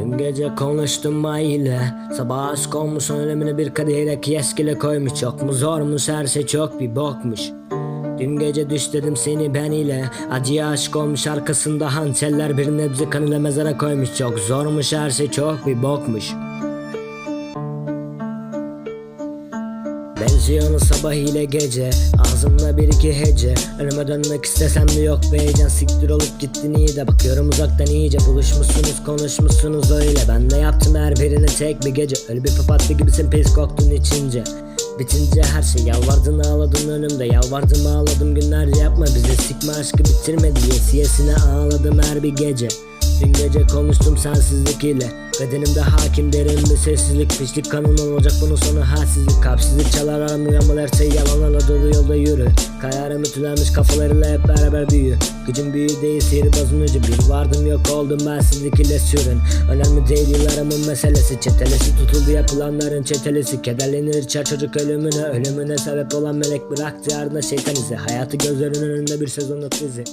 Dün gece konuştum ile Sabah aşk olmuş ölümüne bir kadehine kiyeskile koymuş. Çok mu zormuş her şey çok bir bokmuş. Dün gece düş seni ben ile. Acıya aşk olmuş arkasında hançerler Bir nebze kanıyla mezara koymuş. Çok zormuş her şey çok bir bokmuş Benziyor sabah ile gece Ağzımda bir iki hece. Önüme dönmek istesem de yok be heyecan Siktir olup gittin iyi de. Bakıyorum uzaktan iyice Buluşmuşsunuz konuşmuşsunuz öyle. Ben de yaptım her birine tek bir gece. Öyle bir papatya gibisin pis koktun içince. Bitince her şey yalvardın ağladın önümde. Yalvardım ağladım günlerce yapma. Bize Sikme aşkı bitirme diye Siyesine ağladım her bir gece Dün gece konuştum sensizlik ile. Bedenimde hakim derin bir sessizlik. Pişlik kanın olacak bunun sonu halsizlik. Kalpsizlik çalar aram uyanmalı her şey yalanlarla dolu yolda yürü. Kayarım ütülenmiş kafalarıyla hep beraber büyü. Gücün büyü değil sihirbazın ucu Bir vardım yok oldum bensizlik ile sürün. Önemli değil yıllarımın meselesi. Çetelesi tutuldu yapılanların çetelesi. Kederlenir içer çocuk ölümüne Ölümüne sebep olan melek bıraktı ardına şeytan izi. Hayatı gözlerinin önünde bir sezonluk dizi